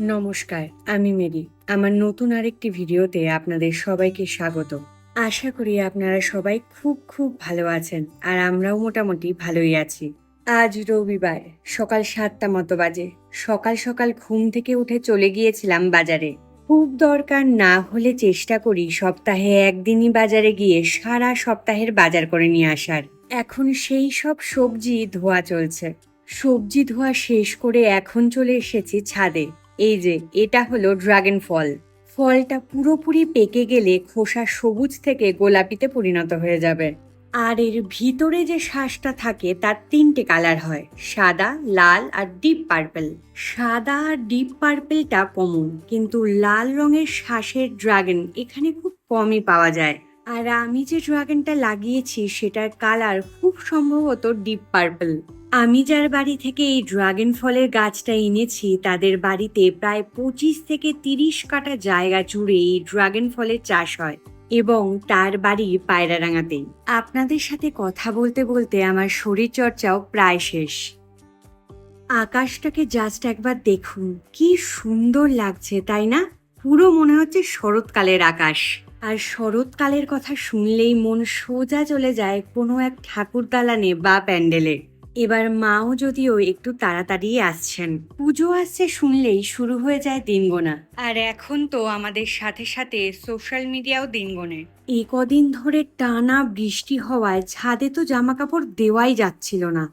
নমস্কার, আমি মেরি। আমার নতুন আরেকটি ভিডিওতে আপনাদের সবাইকে স্বাগত। আশা করি আপনারা সবাই খুব খুব ভালো আছেন আর আমরাও মোটামুটি ভালোই আছি। আজ রবিবার, সকাল সাতটা মতো বাজে। সকাল সকাল ঘুম থেকে উঠে চলে গিয়েছিলাম বাজারে। খুব দরকার না হলে চেষ্টা করি সপ্তাহে একদিনই বাজারে গিয়ে সারা সপ্তাহের বাজার করে নিয়ে আসার। এখন সেই সব সবজি ধোয়া চলছে। সবজি ধোয়া শেষ করে এখন চলে এসেছি ছাদে। এই যে, এটা হলো ড্রাগন ফল। ফলটা পুরোপুরি পেকে গেলে খোসা সবুজ থেকে গোলাপিতে পরিণত হয়ে যাবে। আর এর ভিতরে যে শ্বাসটা থাকে, তার তিনটে কালার হয়। সাদা, লাল আর ডিপ পার্পল। সাদা আর ডিপ পার্পেলটা কমন, কিন্তু লাল রঙের শ্বাসের ড্রাগন এখানে খুব কমই পাওয়া যায়। আর আমি যে ড্রাগনটা লাগিয়েছি, সেটার কালার খুব সম্ভবত ডিপ পার্পল। আমি যার বাড়ি থেকে এই ড্রাগন ফলের গাছটা এনেছি, তাদের বাড়িতে প্রায় পঁচিশ থেকে তিরিশ কাটা জায়গা জুড়ে এই ড্রাগন ফলের চাষ হয় এবং তার বাড়ি পায়রারাঙাতেই আপনাদের সাথে কথা বলতে বলতে আমার শরীর চর্চাও প্রায় শেষ। আকাশটাকে জাস্ট একবার দেখুন, কি সুন্দর লাগছে, তাই না? পুরো মনে হচ্ছে শরৎকালের আকাশ। আর শরৎকালের কথা শুনলেই মন সোজা চলে যায় কোনো এক ঠাকুর দালানে বা প্যান্ডেলে। এবার মাও যদিও একটু তাড়াতাড়ি আসছেন। পুজো আসছে শুনলেই শুরু হয়ে যায় দিনগোনা। আর এখন তো আমাদের সাথে সাথে সোশ্যাল মিডিয়াও দিন গোনে এই কদিন ধরে টানা বৃষ্টি হওয়ায় ছাদে তো জামা কাপড় দেওয়াই যাচ্ছিল না।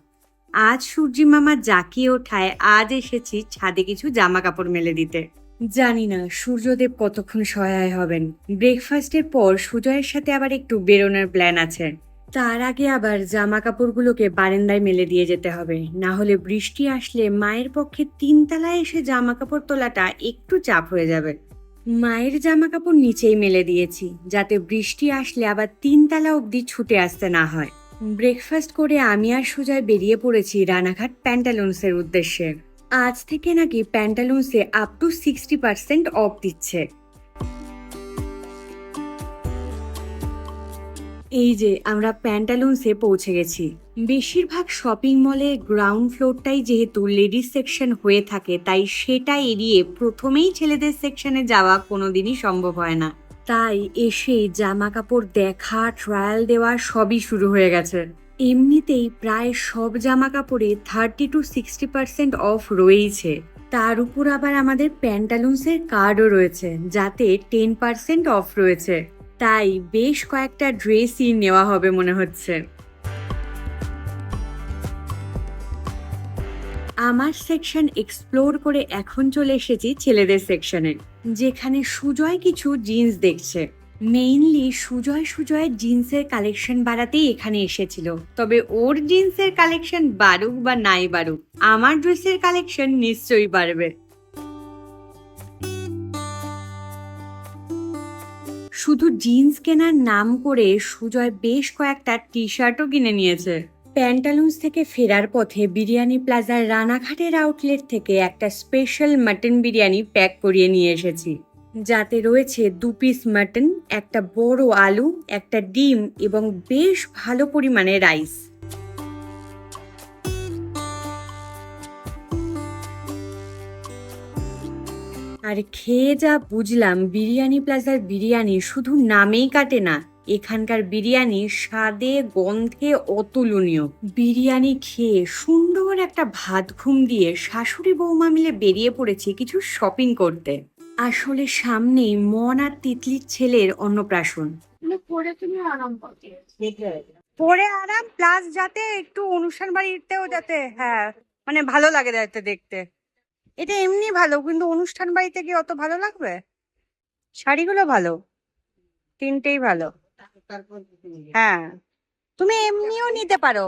আজ সূর্যি মামা জাকিয়ে ওঠায় আজ এসেছি ছাদে কিছু জামা কাপড় মেলে দিতে। জানি না, সূর্যদেব কতক্ষণ সহায় হবেন। ব্রেকফাস্টের পর সুজয়ের সাথে আবার একটু বেরোনোর প্ল্যান আছে। তার আগে আবার জামা কাপড়গুলোকে বারান্দায় মেলে দিয়ে যেতে হবে। না হলে বৃষ্টি আসলে মায়ের পক্ষে তিনতলায় এসে জামা কাপড় তোলাটা একটু চাপ হয়ে যাবে। মায়ের জামা কাপড় নিচেই মেলে দিয়েছি, যাতে বৃষ্টি আসলে আবার তিনতলা অবধি ছুটে আসতে না হয়। ব্রেকফাস্ট করে আমি আর সুজয় বেরিয়ে পড়েছি রানাঘাট প্যান্টালুন্সের উদ্দেশ্যে। আজ থেকে নাকি প্যান্টালুন্সে up to sixty percent off দিচ্ছে। এই যে, আমরা প্যান্টালুন্সে পৌঁছে গেছি। বেশিরভাগ শপিং মলে গ্রাউন্ড ফ্লোরটাই যেহেতু লেডিস সেকশন হয়ে থাকে, তাই সেটা এড়িয়ে প্রথমেই ছেলেদের সেকশনে যাওয়া কোনোদিনই সম্ভব হয় না। তাই এসে জামা কাপড় দেখা ট্রায়াল দেওয়া সবই শুরু হয়ে গেছে। এমনিতেই প্রায় সব জামা কাপড়ে thirty to sixty percent off রয়েইছে। তার উপর আবার আমাদের প্যান্টালুন্সের কার্ডও রয়েছে, যাতে টেন পার্সেন্ট অফ রয়েছে। তাই বেশ কয়েকটা ড্রেসই নেওয়া হবে মনে হচ্ছে। আমার সেকশন এক্সপ্লোর করে এখন চলে এসেছি ছেলেদের সেকশনে যেখানে সুজয় কিছু জিন্স দেখছে। মেইনলি সুজয় সুজয়ের জিন্সের কালেকশন বাড়াতেই এখানে এসেছিল। তবে ওর জিন্সের কালেকশন বাড়ুক বা নাই বাড়ুক, আমার ড্রেসের কালেকশন নিশ্চয়ই বাড়বে। শুধু জিন্স কেনার নাম করে সুজয় বেশ কয়েকটা টি শার্টও কিনে নিয়েছে। প্যান্টালুন্স থেকে ফেরার পথে বিরিয়ানি প্লাজার রানাঘাটের আউটলেট থেকে একটা স্পেশাল মাটন বিরিয়ানি প্যাক করিয়ে নিয়ে এসেছি। যাতে রয়েছে দু পিস মাটন একটা বড় আলু, একটা ডিম এবং বেশ ভালো পরিমাণে রাইস আর খেয়ে যা বুঝলাম, বিরিয়ানি প্লাজার বিরিয়ানি শুধু নামেই কাটে না, এখানকার বিরিয়ানি স্বাদে, গন্ধে অতুলনীয়। বিরিয়ানি খেয়ে সুন্দর একটা ভাত ঘুম দিয়ে শাশুড়ি বৌমা মিলে বেরিয়ে পড়েছি কিছু শপিং করতে। আসলে সামনেই মন আর তিতলির ছেলের অন্নপ্রাশন। পরে তুমি আরাম পরে আরাম প্লাস যাতে একটু অনুষ্ঠান বাড়িতেও যাতে হ্যাঁ মানে ভালো লাগে যাতে দেখতে। এটা এমনি ভালো কিন্তু অনুষ্ঠান বাড়িতে কি অত ভালো লাগবে? শাড়িগুলো ভালো তিনটেই ভালো। হ্যাঁ তুমি এমনিও নিতে পারো।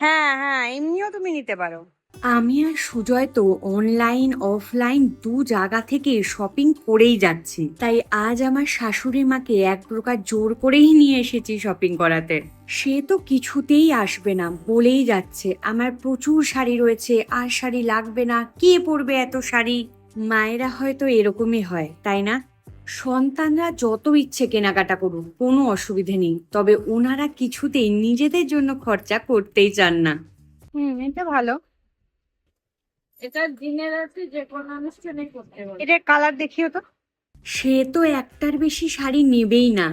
হ্যাঁ হ্যাঁ এমনিও তুমি নিতে পারো। আমি আর সুজয় তো অনলাইন অফলাইন দু জায়গা থেকে শপিং করেই যাচ্ছি। তাই আজ আমার শাশুড়ি মাকে এক প্রকার জোর করেই নিয়ে এসেছি শপিং করাতে। সে তো কিছুতেই আসবে না, বলেই যাচ্ছে। আমার প্রচুর শাড়ি রয়েছে, আর শাড়ি লাগবে না, কে পরবে এত শাড়ি? মায়েরা হয়তো এরকমই হয়, তাই না? সন্তানরা যত ইচ্ছে কেনাকাটা করুক, কোনো অসুবিধে নেই। তবে ওনারা কিছুতেই নিজেদের জন্য খরচা করতেই চান না। হুম, এটা ভালো। এটা দিনের রাতে যে কোনো অনুষ্ঠানে করতে পারবে এটা কালার দেখিও তো। সে তো একটার বেশি শাড়ি নেবেই না।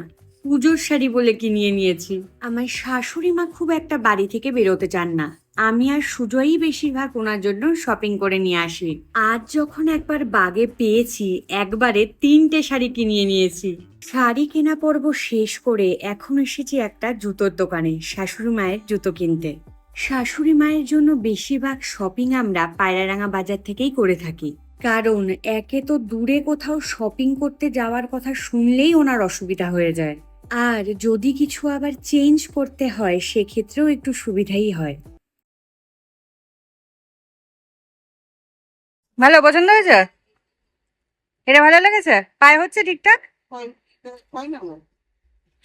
পুজোর শাড়ি বলে কিনিয়ে নিয়েছি? আমার শাশুড়ি মা খুব একটা বাড়ি থেকে বেরোতে চান না। আমি আর সুজয়ই বেশিরভাগ ওনার জন্য শপিং করে নিয়ে আসি। আজ যখন একবার বাগে পেয়েছি একবারে তিনটে শাড়ি কিনিয়ে নিয়েছি। শাড়ি কেনা পর্ব শেষ করে এখন এসেছি একটা জুতোর দোকানে শাশুড়ি মায়ের জুতো কিনতে। শাশুড়ি মায়ের জন্য বেশিরভাগ শপিং আমরা পায়রারাঙা বাজার থেকেই করে থাকি। কারণ একে তো দূরে কোথাও শপিং করতে যাওয়ার কথা শুনলেই ওনার অসুবিধা হয়ে যায়। আর যদি কিছু আবার চেঞ্জ করতে হয় সেক্ষেত্রেও একটু সুবিধাই হয়। ভালো পছন্দ হয়েছে? এটা ভালো লেগেছে? পায়ে হচ্ছে ঠিকঠাক?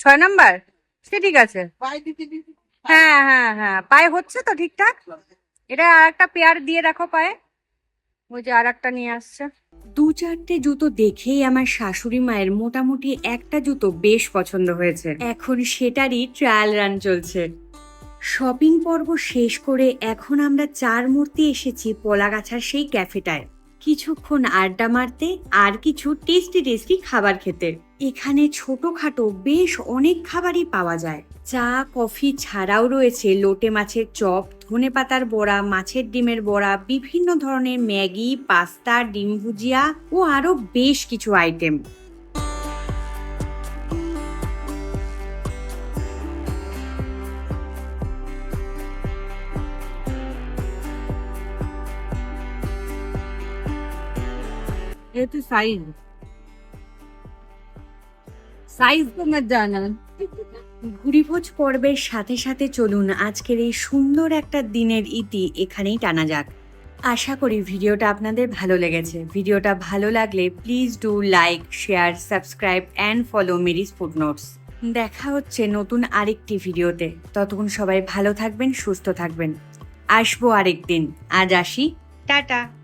ছয় নাম্বার। সে ঠিক আছে। হ্যাঁ হ্যাঁ হ্যাঁ। পায়ে হচ্ছে তো ঠিকঠাক? এটা আর একটা পেয়ার দিয়ে রাখো পায়ে। ওই যে আর একটা নিয়ে আসছে। দু চারটে জুতো দেখেই আমার শাশুড়ি মায়ের মোটামুটি একটা জুতো বেশ পছন্দ হয়েছে। এখন সেটারই ট্রায়াল রান চলছে। শপিং পর্ব শেষ করে এখন আমরা চার মূর্তি এসেছি পলাগাছার সেই ক্যাফেটায় কিছুক্ষণ আড্ডা মারতে আর কিছু টেস্টি টেস্টি খাবার খেতে। এখানে ছোটখাটো বেশ অনেক খাবারই পাওয়া যায়। চা, কফি ছাড়াও রয়েছে লোটে মাছের চপ, ধনে পাতার বড়া, মাছের ডিমের বড়া, বিভিন্ন ধরনের ম্যাগি, পাস্তা, ডিম ভুজিয়া ও আরও বেশ কিছু আইটেম। যেহেতু সাইন্স সাইজ তোমার জানা ঘুরিভোজ পর্বের সাথে সাথে চলুন আজকের এই সুন্দর একটা দিনের ইতি এখানেই টানা যাক। আশা করি ভিডিওটা আপনাদের ভালো লেগেছে। ভিডিওটা ভালো লাগলে please do like share subscribe and follow Mary's food notes দেখা হচ্ছে নতুন আরেকটি ভিডিওতে। ততক্ষণ সবাই ভালো থাকবেন, সুস্থ থাকবেন। আসব আরেকদিন। আজ আসি। টাটা।